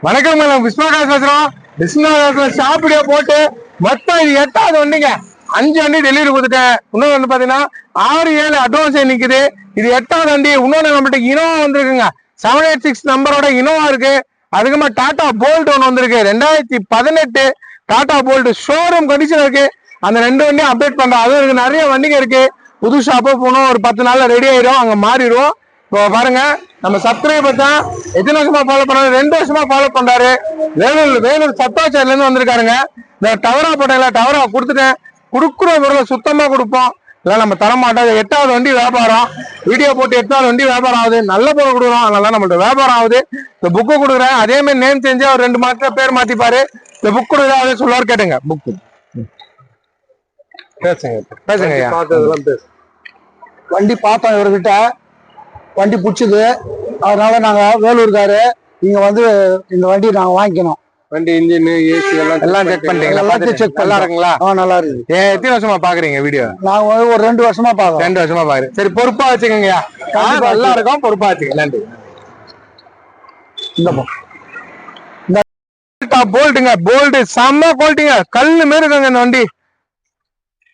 வணக்கம் மேடம். விஸ்வகாஸ் பேசுறோம். விஸ்வகாஸ்ல ஷாப்பிடியே போட்டு மொத்தம் இது எட்டாவது வண்டிங்க. அஞ்சு வண்டி டெலிவரி கொடுத்துட்டேன். இன்னொன்று வந்து பாத்தீங்கன்னா ஆறு ஏழு அட்வான்ஸ் நிக்குது. இது எட்டாவது வண்டி. இன்னொன்று நம்மகிட்ட இனோவா வந்திருக்குங்க. செவன் எயிட் சிக்ஸ் நம்பரோட இனோவா இருக்கு. அதுக்கப்புறமா டாடா போல்ட் ஒன்று வந்திருக்கு. ரெண்டாயிரத்தி பதினெட்டு டாடா போல்ட் ஷோரூம் கண்டிஷன் இருக்கு. அந்த ரெண்டு வண்டியும் அப்டேட் பண்றோம். அதுவும் இருக்கு. நிறைய வண்டிங்க இருக்கு. புது ஷாப்போ போனோம். ஒரு பத்து நாள்ல ரெடி ஆயிடும் அங்க மாறிடும் இப்போ பாருங்க நம்ம சப்ஸ்கிரைபர் தான் எத்தனை வருஷமா ஃபாலோ பண்ணாரு ரெண்டு வருஷமா ஃபாலோ பண்றாரு. வேலூர் வேலூர் சத்தாச்சாரில இருந்து வந்திருக்காருங்க. இந்த டவரா போட்டாங்களா டவரா கொடுத்துட்டேன். கொடுக்குற பொருளை சுத்தமா கொடுப்போம். இல்லை நம்ம தர மாட்டோம். எட்டாவது வண்டி வியாபாரம். வீடியோ போட்டு எட்டாவது வண்டி வியாபாரம் ஆகுது. நல்ல பொருள் கொடுக்குறோம். அதனால நம்மள்ட்ட வியாபாரம் ஆகுது. இந்த புக்கு கொடுக்குறேன். அதே மாதிரி நேம் செஞ்சு அவர் ரெண்டு மாசத்துல பேர் மாத்திப்பாரு. இந்த புக் கொடுக்குறா அதை சொல்லுவார் கேட்டுங்க. புக்கு பேசுங்க பேசுங்க வண்டி பார்த்தோம் இவர்கிட்ட வண்டி பிடிச்சது. அதனால நாங்க வேலூர்காரு இங்க வந்து இந்த வண்டி நாங்க வாங்கிக்கணும். வண்டி இன்ஜின் ஏசி எல்லாம் எல்லாம் செக் பண்ணிட்டீங்களா? எல்லாத்தையும் check நல்லா. இருக்குங்களா ஆ நல்லா இருக்குது ஏன் எத்தனை வருஷமா பாக்குறீங்க வீடியோ? வந்து ஒரு ரெண்டு வருஷமா பாக்குறோம். ரெண்டு வருஷமா பாக்குறேன் சரி பொறுப்பா வச்சுக்கோங்கய்யா கண்டிப்பா நல்லா இருக்கும் பொறுப்பா வச்சுக்க நன்றி. இந்த போல்ட்டுங்க போல்டு செம்ம குவாலிட்டிங்க கல்லு மாரி இருக்குங்க இந்த வண்டி.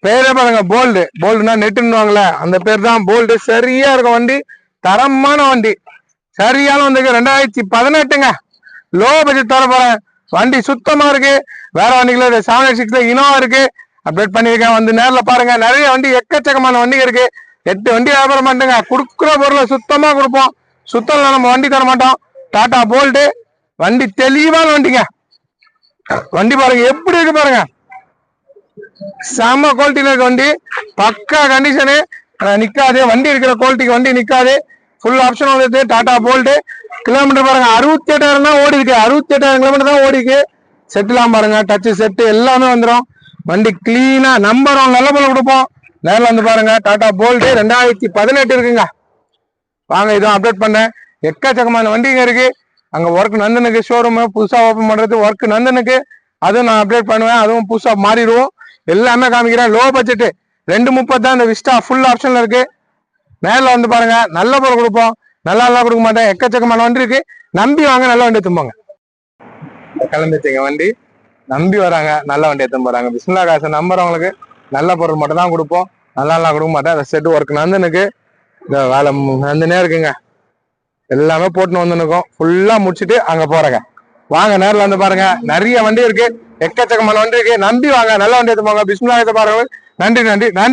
பேரே பாருங்க போல்டு போல்டுனா நெட்டுன்னுவாங்கல்ல அந்த பேர் தான் போல்டு சரியா இருக்கும் வண்டி. தரமான வண்டி. சரியான வண்டிக்கு ரெண்டாயிரத்தி பதினெட்டுங்க. லோ பட்ஜெட் தர போறேன். வண்டி சுத்தமா இருக்கு. வேற வண்டிகள செவன் சிக்ஸ்ல இனோவா இருக்கு. அப்டேட் பண்ணியிருக்கேன். வந்து நேரில் பாருங்க. நிறைய வண்டி எக்கச்சக்கமான வண்டிங்க இருக்கு. எட்டு வண்டி வியாபாரம் பண்ணுங்க கொடுக்குற பொருளை சுத்தமா கொடுப்போம். சுத்தம் நம்ம வண்டி தர மாட்டோம். டாடா போல்டு வண்டி தெளிவான வண்டிங்க. வண்டி பாருங்க. எப்படி இருக்கு பாருங்க. செம்ம குவாலிட்டியில இருக்க வண்டி. பக்கா கண்டிஷனு நிக்காது. வண்டி இருக்கிற குவாலிட்டிக்கு வண்டி நிக்காது. ஃபுல் ஆப்ஷன் வந்துட்டு டாடா போல்டு கிலோமீட்டர் பாருங்க. அறுபத்தி எட்டாயிரம் தான் ஓடி இருக்கு அறுபத்தி எட்டாயிரம் கிலோமீட்டர் தான் ஓடி இருக்கு செட்டுலாம் பாருங்க. டச்சு செட்டு எல்லாமே வந்துடும் வண்டி கிளீனா நம்பரும் நல்ல போல கொடுப்போம். நேரில் வந்து பாருங்க. டாடா போல்டு ரெண்டாயிரத்தி பதினெட்டு இருக்குங்க. வாங்க இதுவும் அப்டேட் பண்ணேன். எக்கச்சக்கமான வண்டிங்க இருக்கு. அங்கே ஒர்க் நந்தனுக்கு ஷோரூமு புதுசாக ஓப்பன் பண்றது ஒர்க் நந்தனுக்கு. அதுவும் நான் அப்டேட் பண்ணுவேன். அதுவும் புதுசாக மாறிடுவோம் எல்லாமே காமிக்கிறேன். லோ பட்ஜெட்டு ரெண்டு முப்பது தான் இந்த விஸ்டா ஃபுல் ஆப்ஷன்ல இருக்கு. நேரில் வந்து பாருங்க நல்ல பொருள் கொடுப்போம். நல்லா நல்லா கொடுக்க மாட்டேன். எக்கச்சக்கமான வண்டி இருக்கு. நம்பி வாங்க நல்ல வண்டி தும்போங்க கிளம்பிச்சிங்க வண்டி. நம்பி வராங்க நல்ல வண்டி எடுத்து போறாங்க. பிஸ்மிலா காசு நம்புறவங்களுக்கு நல்ல பொருள் மட்டும் தான் கொடுப்போம். நல்லா நல்லா கொடுக்க மாட்டேன். அந்த செட் ஒர்க் நந்தனுக்கு இந்த வேலை நந்தனே இருக்குங்க. எல்லாமே போட்டுன்னு வந்துருக்கோம் ஃபுல்லா முடிச்சுட்டு அங்க போறேங்க. வாங்க நேரில் வந்து பாருங்க. நிறைய வண்டி இருக்கு. எக்கச்சக்கமான வண்டி இருக்கு. நம்பி வாங்க நல்ல வண்டி எடுத்து போங்க. பிஸ்மிலா எடுத்து பாருங்க. நன்றி நன்றி நன்றி.